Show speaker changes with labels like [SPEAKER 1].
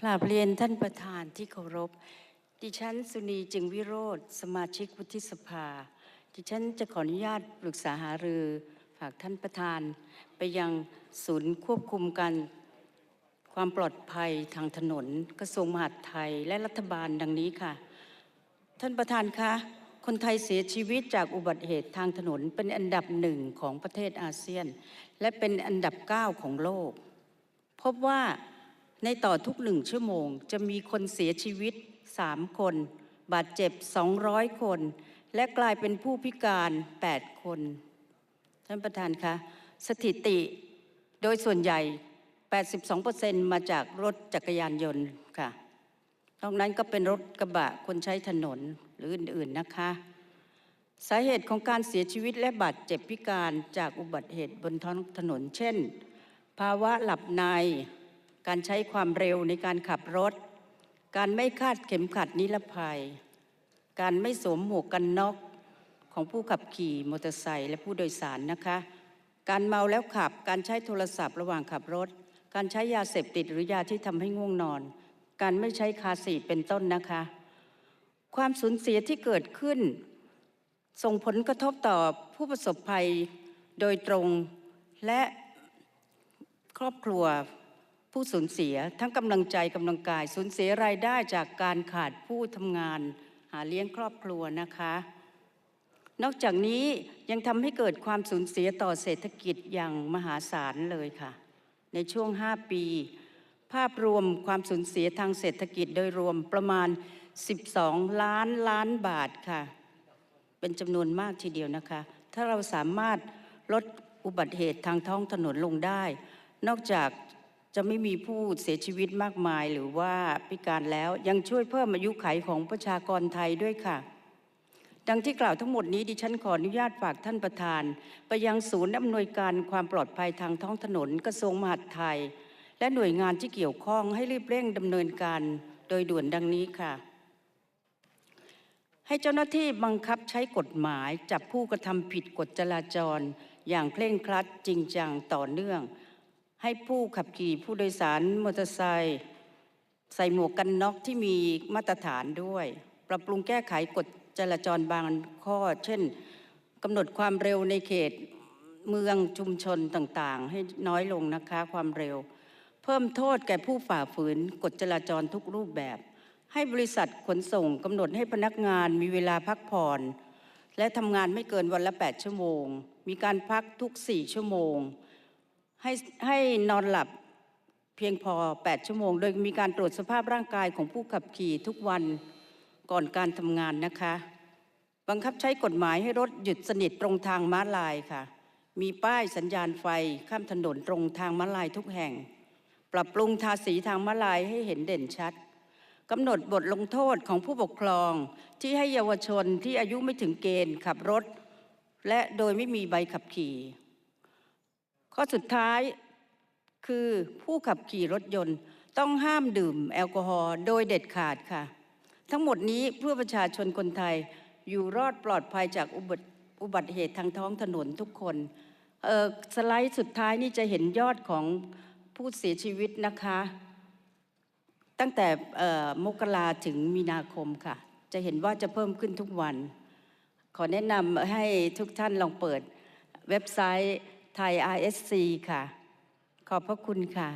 [SPEAKER 1] กราบเรียนท่านประธานที่เคารพ ดิฉันสุนีจึงวิโรธสมาชิกวุฒิสภา ดิฉันจะขออนุญาตปรึกษาหารือฝากท่านประธาน ไปยังศูนย์ควบคุมการความปลอดภัยทางถนน กระทรวงมหาดไทยและรัฐบาลดังนี้ค่ะ ท่านประธานคะ คนไทยเสียชีวิตจากอุบัติเหตุทางถนนเป็นอันดับหนึ่งของประเทศอาเซียน และเป็นอันดับเก้าของโลก พบว่า ในต่อทุกหนึ่งชั่วโมง จะมีคนเสียชีวิต 3 คน บาดเจ็บ 200 คน และกลายเป็นผู้พิการ 8 คน ท่านประธานคะ สถิติโดยส่วนใหญ่ 82%มาจากรถจักรยานยนต์ค่ะนอกนั้นก็เป็นรถกระบะคนใช้ถนนหรืออื่นๆนะคะ สาเหตุของการเสียชีวิตและบาดเจ็บพิการจากอุบัติเหตุบนท้องถนน เช่น ภาวะหลับใน การใช้ความเร็วในการขับรถ การไม่คาดเข็มขัดนิรภัย การไม่สวมหมวกกันน็อกของผู้ขับขี่มอเตอร์ไซค์และผู้โดยสารนะคะ การเมาแล้วขับ การใช้โทรศัพท์ระหว่างขับรถ การใช้ยาเสพติดหรือยาที่ทำให้ง่วงนอน การไม่ใช้คาร์ซีเป็นต้นนะคะ ความสูญเสียที่เกิดขึ้น ส่งผลกระทบต่อผู้ประสบภัยโดยตรงและครอบครัว ผู้สูญเสียทั้งกำลังใจกำลังกายสูญเสียรายได้จากการขาดผู้ทำงาน หาเลี้ยงครอบครัวนะคะ นอกจากนี้ยังทำให้เกิดความสูญเสียต่อเศรษฐกิจอย่างมหาศาลเลยค่ะ ในช่วง 5 ปี ภาพรวมความสูญเสียทางเศรษฐกิจโดยรวมประมาณ 12 ล้านล้านบาทค่ะ เป็นจำนวนมากทีเดียวนะคะ ถ้าเราสามารถลดอุบัติเหตุทางท้องถนนลงได้ นอกจาก จะไม่มีผู้เสียชีวิตมากมายหรือว่าพิการแล้วยังช่วยเพิ่มอายุขัยของประชากรไทยด้วยค่ะ ดังที่กล่าวทั้งหมดนี้ดิฉันขออนุญาตฝากท่านประธาน ไปยังศูนย์อำนวยการความปลอดภัยทางท้องถนนกระทรวงมหาดไทย และหน่วยงานที่เกี่ยวข้องให้รีบเร่งดำเนินการโดยด่วนดังนี้ค่ะ ให้เจ้าหน้าที่บังคับใช้กฎหมายจับผู้กระทำผิดกฎจราจร อย่างเคร่งครัดจริงจังต่อเนื่อง ให้ผู้ขับขี่ผู้โดยสารมอเตอร์ไซค์ใส่หมวกกันน็อกที่มีมาตรฐานด้วย ปรับปรุงแก้ไขกฎจราจรบางข้อ เช่นกำหนดความเร็วในเขตเมืองชุมชนต่างๆ ให้น้อยลงนะคะความเร็ว เพิ่มโทษแก่ผู้ฝ่าฝืนกฎจราจรทุกรูปแบบ ให้บริษัทขนส่งกำหนดให้พนักงานมีเวลาพักผ่อน และทำงานไม่เกินวันละ 8 ชั่วโมง มีการพักทุก 4 ชั่วโมง ให้ให้นอนหลับเพียงพอ 8 ชั่วโมง โดยมีการตรวจสภาพร่างกายของผู้ขับขี่ทุกวันก่อนการทำงานนะคะ บังคับใช้กฎหมายให้รถหยุดสนิทตรงทางม้าลายค่ะ มีป้ายสัญญาณไฟข้ามถนนตรงทางม้าลายทุกแห่ง ปรับปรุงทาสีทางม้าลายให้เห็นเด่นชัดกำหนดบทลงโทษของผู้ปกครองที่ให้เยาวชนที่อายุไม่ถึงเกณฑ์ขับรถ และโดยไม่มีใบขับขี่ ข้อสุดท้ายคือผู้ขับขี่รถยนต์ต้องห้ามดื่มแอลกอฮอล์โดยเด็ดขาดค่ะ ทั้งหมดนี้เพื่อประชาชนคนไทยอยู่รอดปลอดภัยจากอุบัติอุบัติเหตุทางท้องถนนทุกคนสไลด์สุดท้ายนี่จะเห็นยอดของผู้เสียชีวิตนะคะ ตั้งแต่มกราถึงมีนาคมค่ะ จะเห็นว่าจะเพิ่มขึ้นทุกวัน ขอแนะนำให้ทุกท่านลองเปิดเว็บไซต์ ไทย RSC ค่ะ ขอบพระคุณค่ะ